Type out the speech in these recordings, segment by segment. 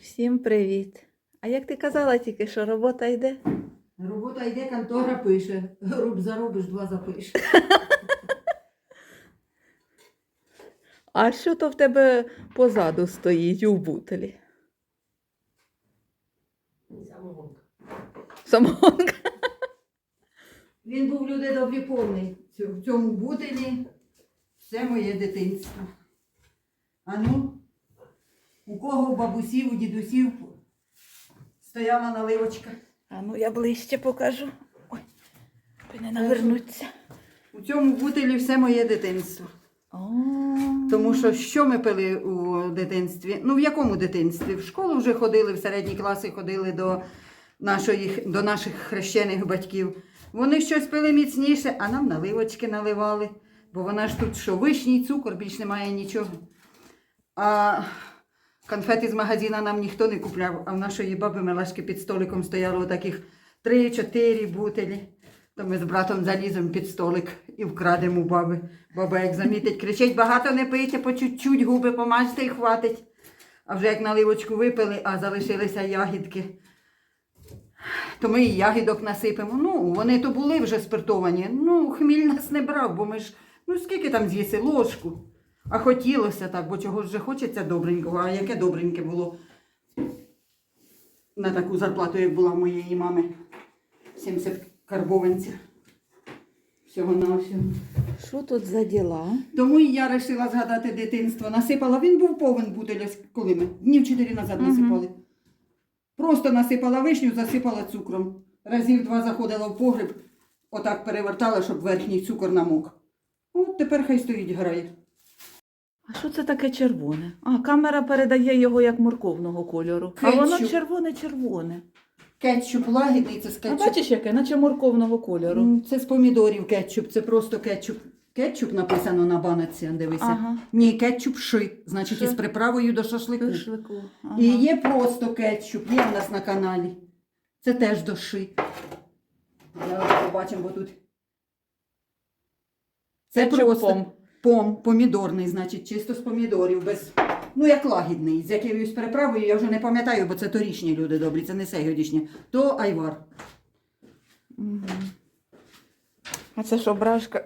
Всім привіт. А як ти казала тільки, що робота йде? Робота йде, контора пише. Руб заробиш, два запиш. А що то в тебе позаду стоїть у бутелі? Самогонка. Він був люди добрі повний. В цьому бутилі все моє дитинство. А ну, у кого у бабусів, у дідусів стояла наливочка. А ну я ближче покажу. Ой, не навернуться. У цьому бутилі все моє дитинство. О, Тому що що ми пили у дитинстві? Ну в якому дитинстві? В школу вже ходили, в середні класи ходили до, нашої, до наших хрещених батьків. Вони щось пили міцніше, а нам наливочки наливали. Бо вона ж тут що, вишній цукор, більш немає нічого. А конфети з магазина нам ніхто не купляв, а в нашої баби Мелашки під столиком стояло таких три-чотири бутилі. То ми з братом заліземо під столик і вкрадемо баби. Баба, як замітить, кричить, багато не пийте, по чуть-чуть губи помажте і хватить. А вже як наливочку випили, а залишилися ягідки, то ми і ягідок насипемо. Ну, вони то були вже спиртовані. Ну, хміль нас не брав, бо ми ж, ну скільки там з'їси ложку. А хотілося так, бо чого ж хочеться добренького, а яке добреньке було на таку зарплату, як була моєї мами. 70 карбованців. Всього на всього. що тут за діла? Тому і я вирішила згадати дитинство. Насипала, він був повен бутиля, коли ми? Днів чотири назад Мгм. насипали. Просто насипала вишню, засипала цукром. Разів два заходила в погріб, отак перевертала, щоб верхній цукор намок. От тепер хай стоїть грає. А що це таке червоне? А, камера передає його як морковного кольору. А воно Кетчуп. червоне-червоне. Кетчуп лагідний, це з А кетчуп. бачиш яке, наче морковного кольору. М, Це з помідорів кетчуп, це просто кетчуп. Кетчуп написано на баночці, дивися. Ага. Ні, кетчуп ши, значить Ши. із приправою до шашлику. Шашлику. Ага. І є просто кетчуп, є в нас на каналі. Це теж до ши. Зараз побачимо, бо тут. Це Кетчуп просто пом. пом, помідорний, значить, чисто з помідорів, без, ну як лагідний, з якоюсь приправою, я вже не пам'ятаю, бо це торічні люди добрі, це не сьогоднішні, то айвар. А це що, брашка?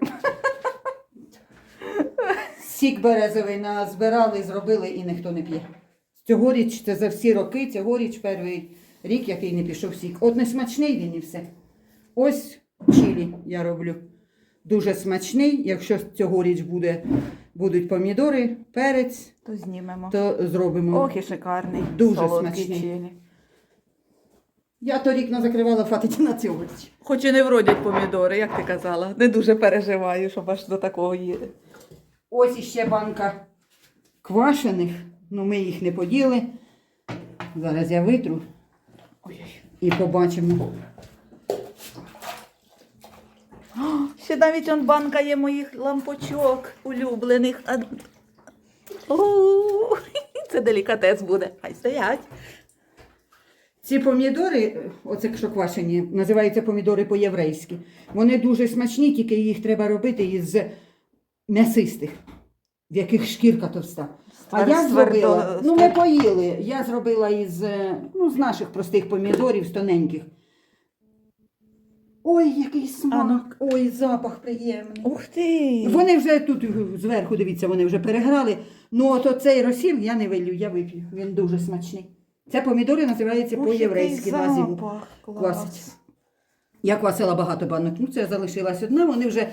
Сік березовий назбирали, зробили і ніхто не п'є. Цьогоріч це за всі роки, цьогоріч перший рік, який не пішов сік. От не смачний він і все. Ось чилі я роблю. Дуже смачний. Якщо цьогоріч буде, будуть помідори, перець, То знімемо. то зробимо. Ох, і шикарний. Дуже солодкий смачний. чилі. Я торік назакривала фатить на цьогоріч. Хоч і не вродять помідори, як ти казала. Не дуже переживаю, щоб аж до такого їде. Ось іще банка квашених, ну ми їх не поділи. Зараз я витру Ой-ой. і побачимо. О, Ще навіть он банка є моїх лампочок улюблених. О, Це делікатес буде. Хай стоять. Ці помідори, оце що квашені, називаються помідори по-єврейськи. Вони дуже смачні, тільки їх треба робити із м'ясистих, в яких шкірка товста. А я зробила, ну ми поїли, я зробила із, е, ну, з наших простих помідорів, з тоненьких. Ой, який смак! Ой, запах приємний. Ух ти! Вони вже тут зверху, дивіться, вони вже переграли. Ну, от оцей розсіл я не вилью, я вип'ю. Він дуже смачний. Це помідори називаються Ух, по-єврейськи який на зиму. запах. Клас. Квасить. Я квасила багато банок. Ну, це залишилась одна. Вони вже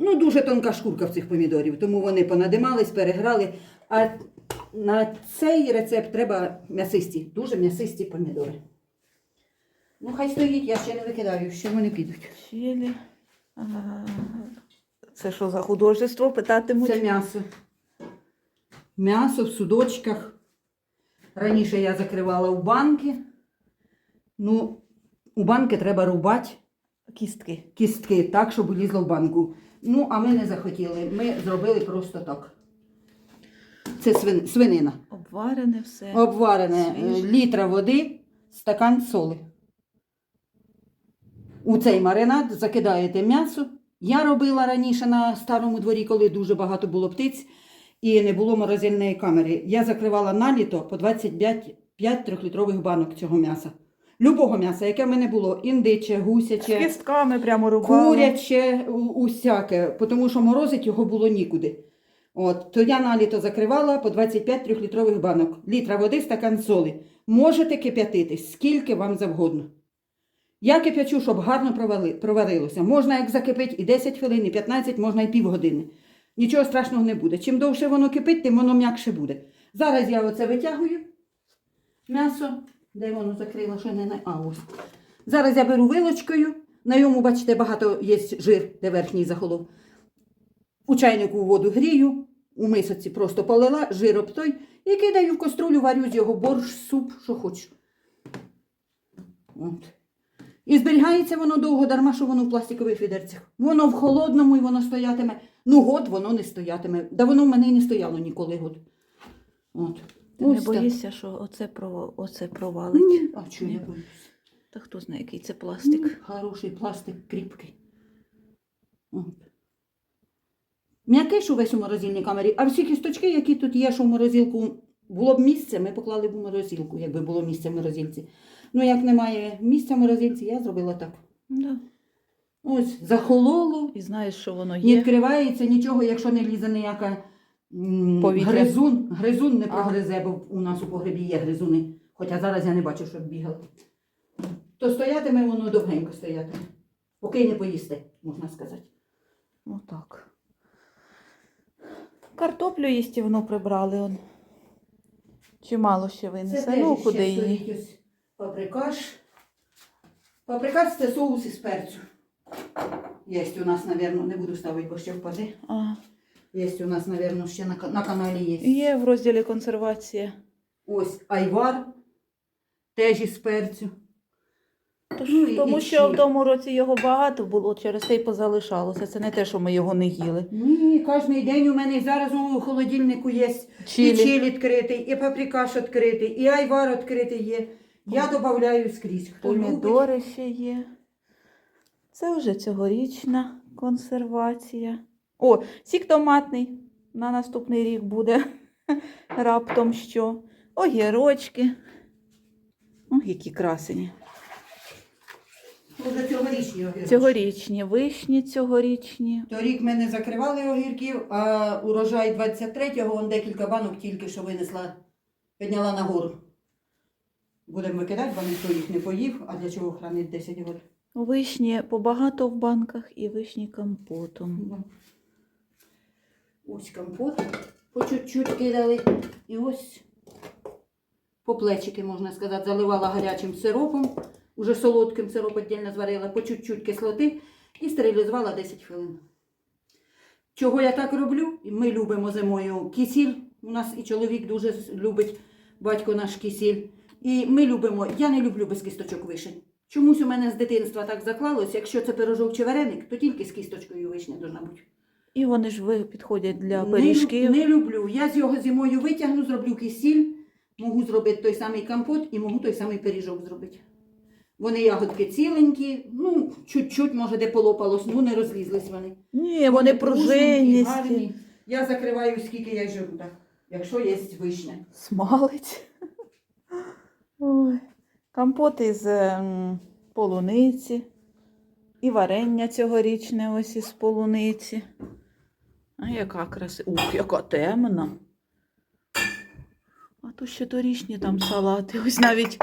ну, дуже тонка шкурка в цих помідорів, тому вони понадимались, переграли. А на цей рецепт треба м'ясисті, дуже м'ясисті помідори. Ну, хай стоїть, я ще не викидаю, що вони підуть. Чилі. Це що за художество? Питатимуть. Це м'ясо. М'ясо в судочках. Раніше я закривала у банки. Ну, у банки треба рубати Кістки. кістки так, щоб лізло в банку. Ну, а ми не захотіли. Ми зробили просто так. Це свин- свинина. Обварене все. Обварене Свіже. літра води, стакан соли. У цей маринад закидаєте м'ясо. Я робила раніше на старому дворі, коли дуже багато було птиць і не було морозильної камери. Я закривала на літо по 25 5 трьохлітрових банок цього м'яса. Любого м'яса, яке в мене було, індиче, гусяче, кістками прямо рубали. куряче, у- усяке, тому що морозить його було нікуди. От, то я на літо закривала по 25 трьохлітрових банок. Літра води, стакан соли. Можете кип'ятити, скільки вам завгодно. Я кип'ячу, щоб гарно проварилося. Можна як закипить і 10 хвилин, і 15, можна і півгодини. Нічого страшного не буде. Чим довше воно кипить, тим воно м'якше буде. Зараз я оце витягую. М'ясо. Де воно закрило, що не на. А. Зараз я беру вилочкою. На йому, бачите, багато є жир, де верхній захолов. У чайнику воду грію, у мисоці просто полила, жир об той і кидаю в каструлю, варю з його борщ, суп, що хочу. От. І зберігається воно довго, дарма, що воно в пластикових відерцях. Воно в холодному і воно стоятиме. Ну, год воно не стоятиме. Да воно в мене і не стояло ніколи год. От. Ти не Ось так. боїшся, що оце, прово- оце провалить. Ні. А чого я боюсь? Та хто знає, який це пластик. М, Хороший пластик, кріпкий. От. М'який, що весь у морозильній камері, а всі кісточки, які тут є, що в морозилку, було б місце, ми поклали б у морозилку, якби було місце в морозилці. Ну, як немає місця в морозилці, я зробила так. Да. Ось, захололо, І знаєш, що воно не є. відкривається нічого, якщо не лізе ніяка м, Повітря. гризун. Гризун не прогризе, бо у нас у погребі є гризуни. Хоча зараз я не бачу, щоб бігали. То стоятиме воно довгенько стоятиме. Поки й не поїсти, можна сказати. Отак. Картоплю їстівну прибрали. Он. Чимало ще винесе. Ну, куди її? стоїть ось паприкаш. Паприкаш це соус із перцю. Є у нас, мабуть, не буду ставити, бо ще впаде. А, Є у нас, мабуть, ще на, на каналі є. є в розділі консервація. Ось айвар, теж із перцю. Тож, Ну, тому і що в тому році його багато було, через те й позалишалося. Це не те, що ми його не їли. Ні, кожен день у мене зараз у холодильнику є і Чилі. чилі відкритий, і паприкаш відкритий, і айвар відкритий є. Я додаю скрізь. Хто любить. Ще є. Це вже цьогорічна консервація. О, сік томатний на наступний рік буде раптом що. Огірочки. О, які красені. Уже цьогорічні огірки. Цьогорічні вишні цьогорічні. Торік ми не закривали огірків, а урожай 23-го, он декілька банок тільки що винесла, підняла нагору. Будемо викидати, бо ніхто їх не поїв, а для чого хранить 10 років. Вишні побагато в банках і вишні компотом. Ну. Ось компот по чуть-чуть кидали. І ось по плечики, можна сказати, заливала гарячим сиропом, уже солодким сироп віддільно зварила, по чуть-чуть кислоти і стерилізувала 10 хвилин. Чого я так роблю? Ми любимо зимою кисіль. У нас і чоловік дуже любить батько наш кисіль. І ми любимо, я не люблю без кісточок вишень. Чомусь у мене з дитинства так заклалось, якщо це пирожок чи вареник, то тільки з кісточкою вишня должна бути. І вони ж ви підходять для пиріжків. лю- Не, люблю. Я з його зимою витягну, зроблю кисіль, можу зробити той самий компот і можу той самий пиріжок зробити. Вони ягодки ціленькі, ну, чуть-чуть, може, де полопалось, ну не розлізлись вони. Ні, вони пружиністі. гарні. Я закриваю, скільки я й живу, так, якщо є вишня. Смалить. Ой. Компот із ем, полуниці. І варення цьогорічне ось із полуниці. А яка красива. Ух, яка темна. А то ще торічні там салати. Ось навіть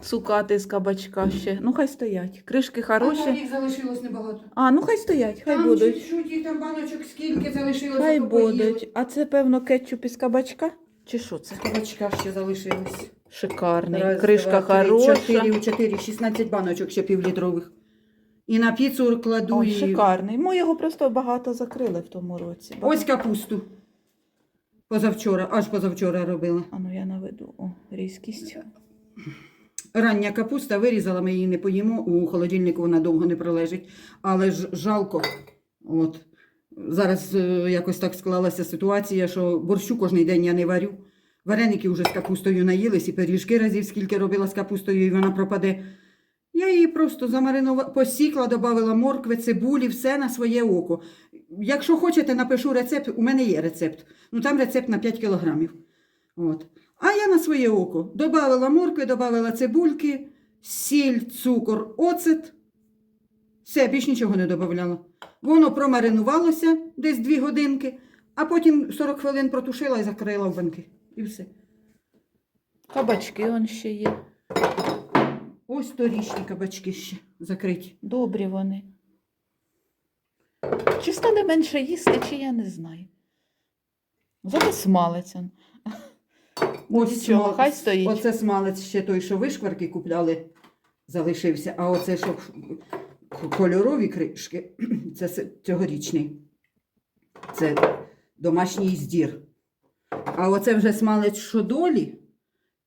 цукати з кабачка ще. Ну, хай стоять. Кришки А хороші. їх залишилось небагато. А, ну хай стоять, хай Там будуть. чуть-чуть, їх там баночок скільки залишилося, Хай то поїли. будуть. А це, певно, кетчуп із кабачка? Чи що це? Кабачка ще залишилось. Шикарний. Раз, Кришка два, три, хороша. Чотири, чотири, 16 баночок ще півлітрових. І на піцу кладу. Ой, і... шикарний. Ми його просто багато закрили в тому році. Ось капусту. Позавчора, аж позавчора робила. А ну я наведу О, різкість. Рання капуста вирізала, ми її не поїмо, у холодильнику вона довго не пролежить. Але ж жалко. От. Зараз е, якось так склалася ситуація, що борщу кожен день я не варю. Вареники вже з капустою наїлись, і пиріжки разів скільки робила з капустою, і вона пропаде. Я її просто замаринувала, посікла, додавала моркви, цибулі, все на своє око. Якщо хочете, напишу рецепт, у мене є рецепт. Ну там рецепт на 5 кілограмів. От. А я на своє око добавила моркви, добавила цибульки, сіль, цукор, оцет. Все, більш нічого не додавала. Воно промаринувалося десь 2 годинки, а потім 40 хвилин протушила і закрила в банки. І все. Кабачки он ще є. Ось торічні кабачки ще закриті. Добрі вони. Чи стали менше їсти, чи я не знаю. Зато смалець. он. Ось Нічого, смал- хай стоїть. Оце смалець ще той, що вишкварки купляли, залишився. А оце, що кольорові кришки, це цьогорічний. Це домашній здір. А оце вже смалець, що долі,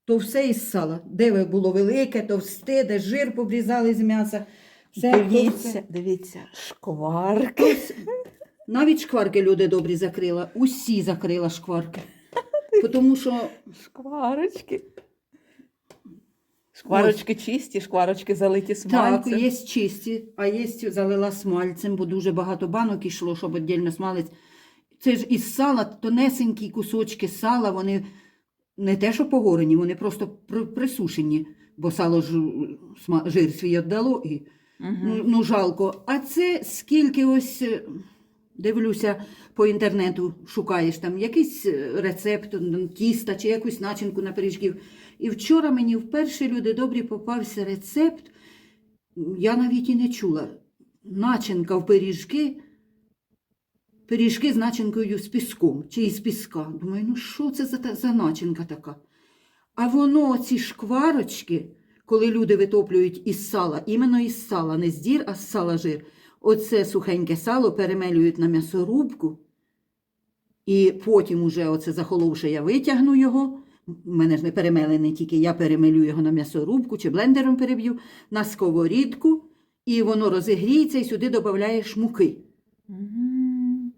то все із сала. Де було велике, товсте, де жир побрізали з м'яса. Все, Дивіться, все. дивіться, шкварки. Навіть шкварки люди добрі закрила. Усі закрила шкварки. Тому що Шкварочки. Шкварочки чисті, шкварочки залиті Так, є чисті, а є залила смальцем, бо дуже багато банок ішло, щоб віддільно смалець. Це ж із сала, тонесенькі кусочки сала, вони не те, що погорені, вони просто присушені, бо сало ж жир свій віддало і ну, ну жалко. А це скільки ось е, дивлюся по інтернету, шукаєш там якийсь е, рецепт тіста чи якусь начинку на пиріжків. І вчора мені вперше люди добрі попався рецепт. Я навіть і не чула. Начинка в пиріжки. Пиріжки з начинкою з піском чи із піска. Думаю, ну що це за, за начинка така? А воно, ці шкварочки, коли люди витоплюють із сала, іменно із сала, не з дір, а з сала жир. Оце сухеньке сало перемелюють на м'ясорубку, і потім, уже оце захоловши, я витягну його. У мене ж не перемелене, тільки я перемелю його на м'ясорубку чи блендером переб'ю на сковорідку, і воно розігріється, і сюди додаєш муки. Мгм.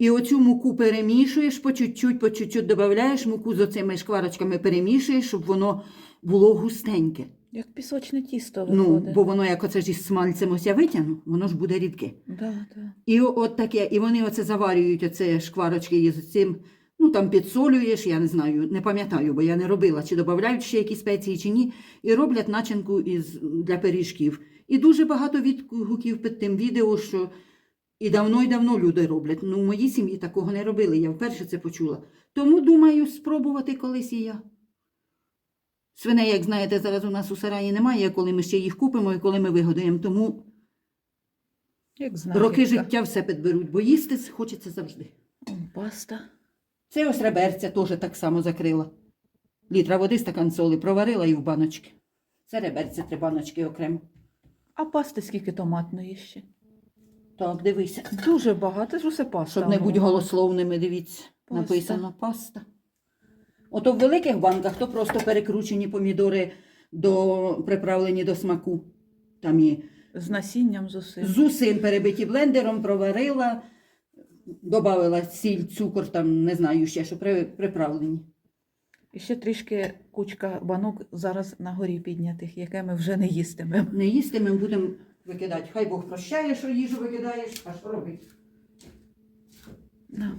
І оцю муку перемішуєш по чуть-чуть, по чуть-чуть додаєш муку з оцими шкварочками перемішуєш, щоб воно було густеньке. Як пісочне тісто Ну, бо воно, як оце ж із смальцем ось я витягну, воно ж буде рідке. Да, да. І от таке, і вони оце заварюють оце шкварочки із цим, ну там підсолюєш, я не знаю, не пам'ятаю, бо я не робила, чи додають ще якісь спеції, чи ні, і роблять начинку із, для пиріжків. І дуже багато відгуків під тим відео, що і давно, і давно люди роблять. Ну, в моїй сім'ї такого не робили, я вперше це почула. Тому думаю, спробувати колись і я. Свиней, як знаєте, зараз у нас у сараї немає, коли ми ще їх купимо і коли ми вигодуємо. Тому Як знахідка. роки життя все підберуть, бо їсти хочеться завжди. Паста. Це ось реберця теж так само закрила. Літра води, стакан соли проварила і в баночки. Це реберця, три баночки окремо. А пасти скільки томатної ще? Так, дивися. Дуже багато, ж усе паста. Щоб не бути голословними, дивіться. Паста. Написано паста. Ото в великих банках то просто перекручені помідори до, приправлені до смаку. Там і З насінням з усім. з усім перебиті блендером, проварила, додала сіль, цукор, там не знаю ще, що при, приправлені. І ще трішки кучка банок зараз на горі піднятих, яке ми вже не їстимемо. Не їсти ми будемо викидати. Хай Бог прощає, що їжу викидаєш, а що робити? Да.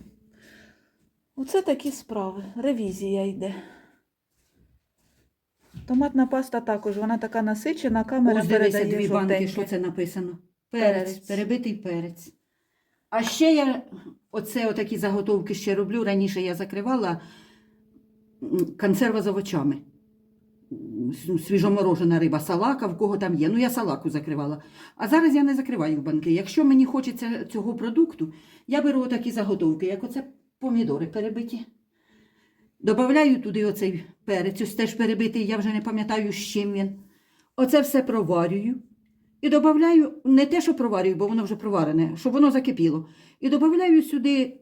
Оце такі справи. Ревізія йде. Томатна паста також, вона така насичена, камера Ось дивися передає дві банки, жовтеньке. що це написано. Перець, Перець. перебитий перець. А ще я оце отакі заготовки ще роблю. Раніше я закривала м, консерва з овочами. Свіжоморожена риба, салака, в кого там є. Ну, я салаку закривала. А зараз я не закриваю банки. Якщо мені хочеться цього продукту, я беру такі заготовки, як оце помідори перебиті. Добавляю туди оцей перець, ось теж перебитий, я вже не пам'ятаю, з чим він. Оце все проварюю. І додаю не те, що проварюю, бо воно вже проварене, щоб воно закипіло. І додаю сюди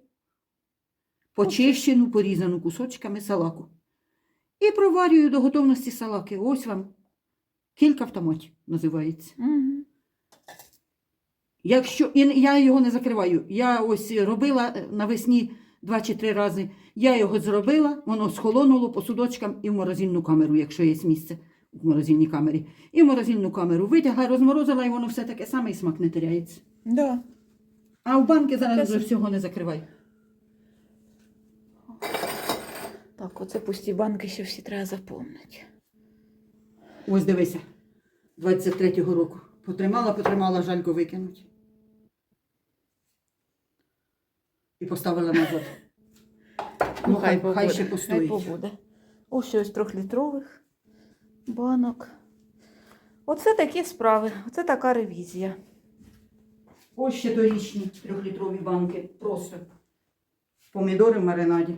почищену, порізану кусочками салаку. І проварюю до готовності салаки. Ось вам кілька автоматів називається. Мгм. Якщо і я його не закриваю, я ось робила е, навесні два чи три рази. Я його зробила, воно схолонуло по судочкам і в морозильну камеру, якщо є місце в морозильній камері. І в морозильну камеру витягла, розморозила, і воно все таке саме і смак не теряється. Да. А в банки зараз вже всього не закриваю. Так, оце пусті банки ще всі треба заповнити. Ось дивися. 23-го року. Потримала, потримала, жалько викинуть. І поставила назад. Ну, хай, хай побуде, ще Хай постоїть. побуде. Ось щось трьохлітрових банок. Оце такі справи. Оце така ревізія. Ось ще торічні трьохлітрові банки. Просто. Помідори в маринаді.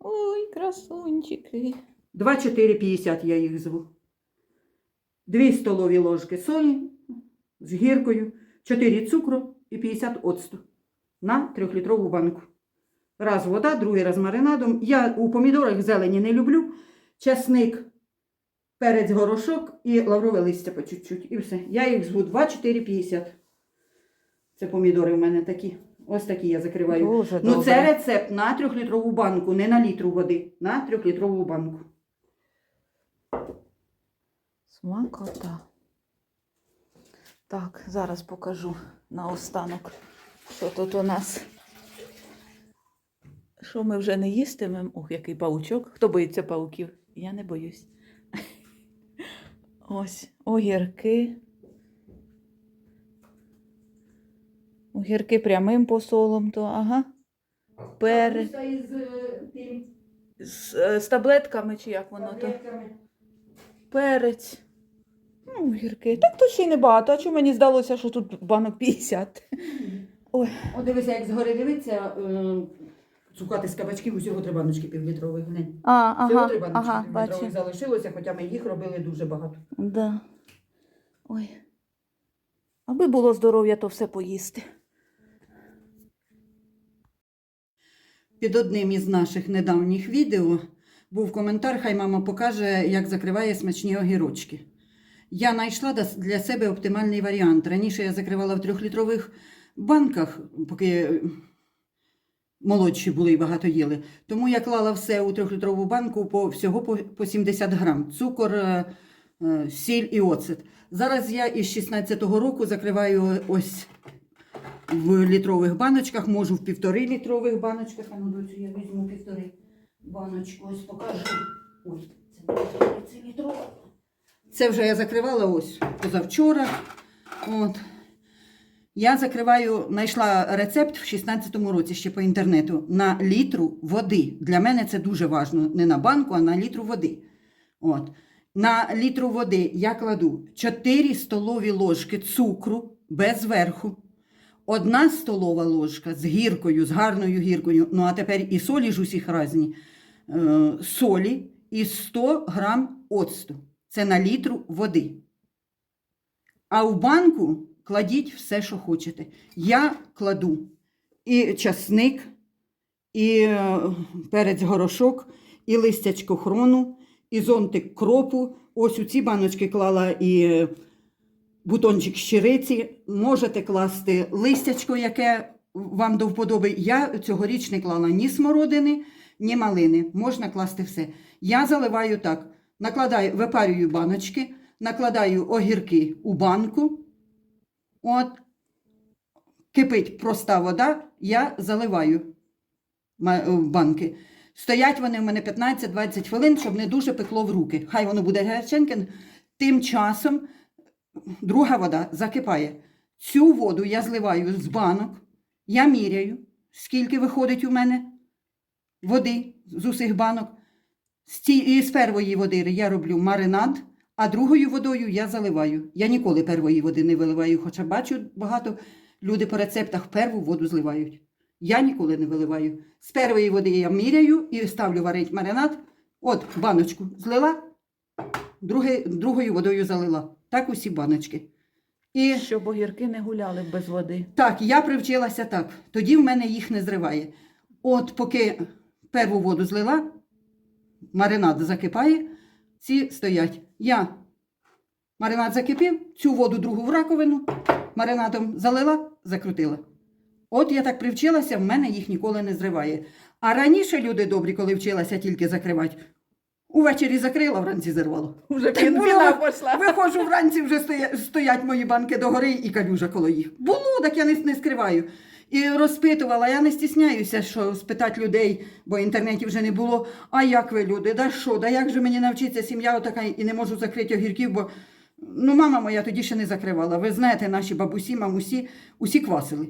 Ой, красунчики. 2,450 я їх зву. Дві столові ложки солі з гіркою, 4 цукру і 50 оцту на трьохлітрову банку. Раз вода, другий раз маринадом. Я у помідорах зелені не люблю. Часник, перець горошок і лаврове листя по чуть-чуть. І все. Я їх зву 2,450. Це помідори в мене такі. Ось такі я закриваю. Дуже Ну, добре. це рецепт на трьохлітрову банку, не на літру води, на трьохлітрову банку. Смакота. Так, зараз покажу наостанок, що тут у нас. Що ми вже не їстимемо? Ох, який паучок. Хто боїться пауків? Я не боюсь. Ось огірки. Огірки прямим посолом, то ага. Перець. із тим З, е, з таблетками, чи як воно то? таблетками. Перець. Ну, гірки. Так то ще й небагато. А чому мені здалося, що тут банок 50? Ой, От дивися, як згори дивиться, е, цукати з кабачків усього три баночки півлітрових. Глянь. а, Всього ага, три баночки ага, півлітрових бачу. залишилося, хоча ми їх робили дуже багато. Да. Ой. Аби було здоров'я, то все поїсти. Під одним із наших недавніх відео був коментар, хай мама покаже, як закриває смачні огірочки. Я знайшла для себе оптимальний варіант. Раніше я закривала в трьохлітрових банках, поки е, молодші були і багато їли. Тому я клала все у трьохлітрову банку по всього по, по 70 грам. Цукор, е, е, сіль і оцет. Зараз я із 16-го року закриваю ось в літрових баночках, можу в півтори літрових баночках. А ну, доцю, я візьму півтори баночку, ось покажу. Ой, це це літрова. Це вже я закривала ось позавчора. От. Я закриваю, знайшла рецепт в 16-му році ще по інтернету на літру води. Для мене це дуже важливо. Не на банку, а на літру води. От. На літру води я кладу 4 столові ложки цукру без верху. Одна столова ложка з гіркою, з гарною гіркою, ну а тепер і солі ж усіх разні, е, солі і 100 грам оцту. Це на літру води. А в банку кладіть все, що хочете. Я кладу і часник, і е, перець горошок, і листячко хрону, і зонтик кропу. Ось у ці баночки клала і бутончик щириці. Можете класти листячко, яке вам до вподоби. Я цьогоріч не клала ні смородини, ні малини. Можна класти все. Я заливаю так: накладаю, випарюю баночки, накладаю огірки у банку. От, кипить проста вода, я заливаю в банки. Стоять вони в мене 15-20 хвилин, щоб не дуже пекло в руки. Хай воно буде гаряченьке. Тим часом друга вода закипає. Цю воду я зливаю з банок, я міряю, скільки виходить у мене води з усіх банок. І з первої води я роблю маринад, а другою водою я заливаю. Я ніколи первої води не виливаю, хоча бачу, багато люди по рецептах перву воду зливають. Я ніколи не виливаю. З первої води я міряю і ставлю варить маринад. От баночку злила, друге, другою водою залила. Так усі баночки. І Щоб огірки не гуляли без води. так, я привчилася так. Тоді в мене їх не зриває. От поки перву воду злила, маринад закипає, ці стоять. Я маринад закипів, цю воду другу в раковину, маринадом залила, закрутила. От я так привчилася, в мене їх ніколи не зриває. А раніше люди добрі, коли вчилася тільки закривати, увечері закрила, вранці зірвало. Вже було. пішла. Виходжу вранці, вже стоя- стоять мої банки догори і калюжа коло їх. Було, так я не, не скриваю. І розпитувала, я не стісняюся, що спитати людей, бо інтернетів вже не було. А як ви люди? Да що? Да як же мені навчиться сім'я отака і не можу закрити огірків, бо ну, мама моя тоді ще не закривала. Ви знаєте, наші бабусі, мамусі, усі квасили.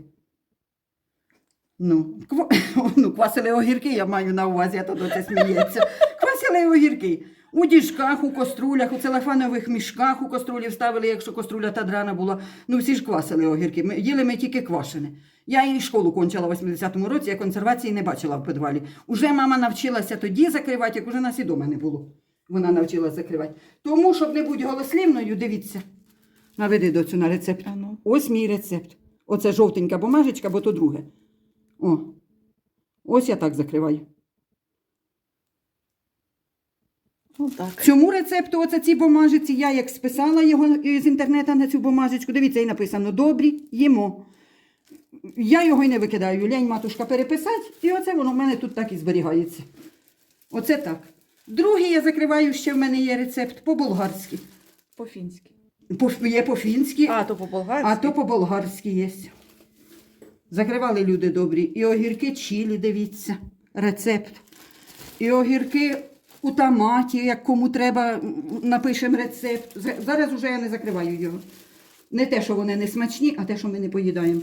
Ну, ква... ну, квасили огірки, я маю на увазі, а то доця сміється. Квасили огірки. У діжках, у каструлях, у целофанових мішках у каструлі вставили, якщо каструля та драна була. Ну, всі ж квасили огірки. Ми, їли ми тільки квашене. Я її школу кончила в 80-му році, я консервації не бачила в підвалі. Уже мама навчилася тоді закривати, як уже нас і дома не було. Вона навчилася закривати. Тому, щоб не бути голослівною, дивіться. Наведи доцю на рецепт. Ну. Ось мій рецепт. Оце жовтенька бумажечка, бо то друге. О. Ось я так закриваю. Ну так. Цьому рецепту, оце ці бумажиці, я як списала його з інтернету на цю бумажечку, дивіться, і написано добрі, їмо. Я його й не викидаю. Лянь матушка переписати, і оце воно в мене тут так і зберігається. Оце так. Другий я закриваю, ще в мене є рецепт по-болгарськи. По-фінськи. По- Є по-фінськи, А, то по-болгарськи. а то по-болгарськи є. Закривали люди добрі. І огірки чилі, дивіться, рецепт. І огірки у томаті, як кому треба, напишемо рецепт. Зараз уже я не закриваю його. Не те, що вони не смачні, а те, що ми не поїдаємо.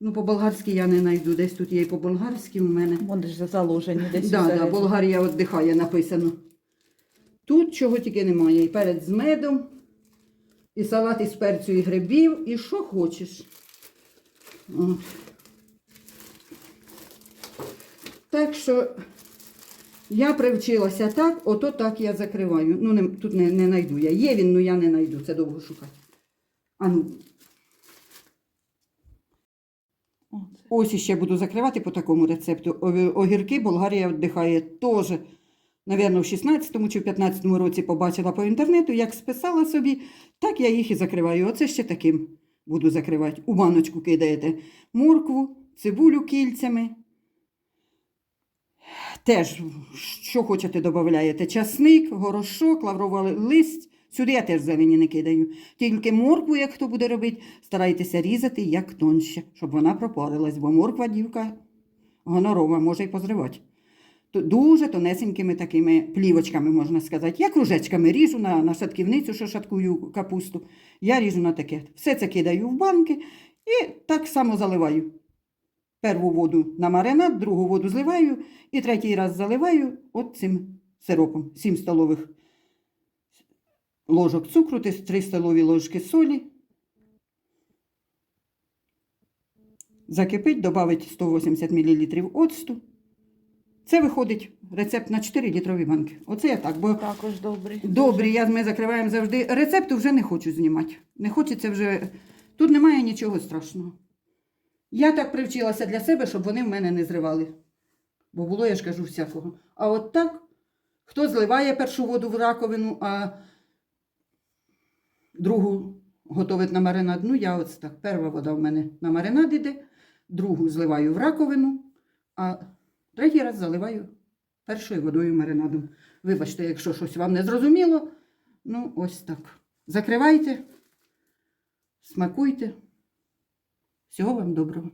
Ну, по-болгарськи я не знайду. Десь тут є і по-болгарськи у мене. Вони ж заложені десь. Да, да. Болгарія віддихає написано. Тут чого тільки немає. І перець з медом, і салат із перцю і грибів, і що хочеш. Так що я привчилася так, ото так я закриваю. Ну, не, тут не, не знайду я. Є він, ну я не знайду, це довго шукати. А Ось іще буду закривати по такому рецепту. Огірки Болгарія віддихає теж. Навірно, в 16-му чи в 15-му році побачила по інтернету, як списала собі, так я їх і закриваю. Оце ще таким буду закривати. У баночку кидаєте моркву, цибулю кільцями. Теж, що хочете, додаєте. Часник, горошок, лавровий лист. Сюди я теж зелені не кидаю. Тільки моркву, як хто буде робити, старайтеся різати як тонше, щоб вона пропарилась, бо морква дівка гонорова може й позривати. Дуже тонесенькими такими плівочками, можна сказати. Я кружечками ріжу на, на шатківницю, що шаткую капусту. Я ріжу на таке. Все це кидаю в банки і так само заливаю. Перву воду на маринад, другу воду зливаю і третій раз заливаю от цим сиропом. 7 столових ложок цукру, 3 столові ложки солі. Закипить, додавить 180 мл оцту. Це виходить рецепт на 4 літрові банки. Оце я так, бо Також добрий. добрі, я, ми закриваємо завжди. Рецепту вже не хочу знімати. Не хочеться вже. Тут немає нічого страшного. Я так привчилася для себе, щоб вони в мене не зривали. Бо було, я ж кажу, всякого. А от так, хто зливає першу воду в раковину, а другу готовить на маринад. Ну, я ось так. Перша вода в мене на маринад іде, другу зливаю в раковину, а третій раз заливаю першою водою маринадом. Вибачте, якщо щось вам не зрозуміло. Ну, ось так. Закривайте, смакуйте. Всього вам доброго.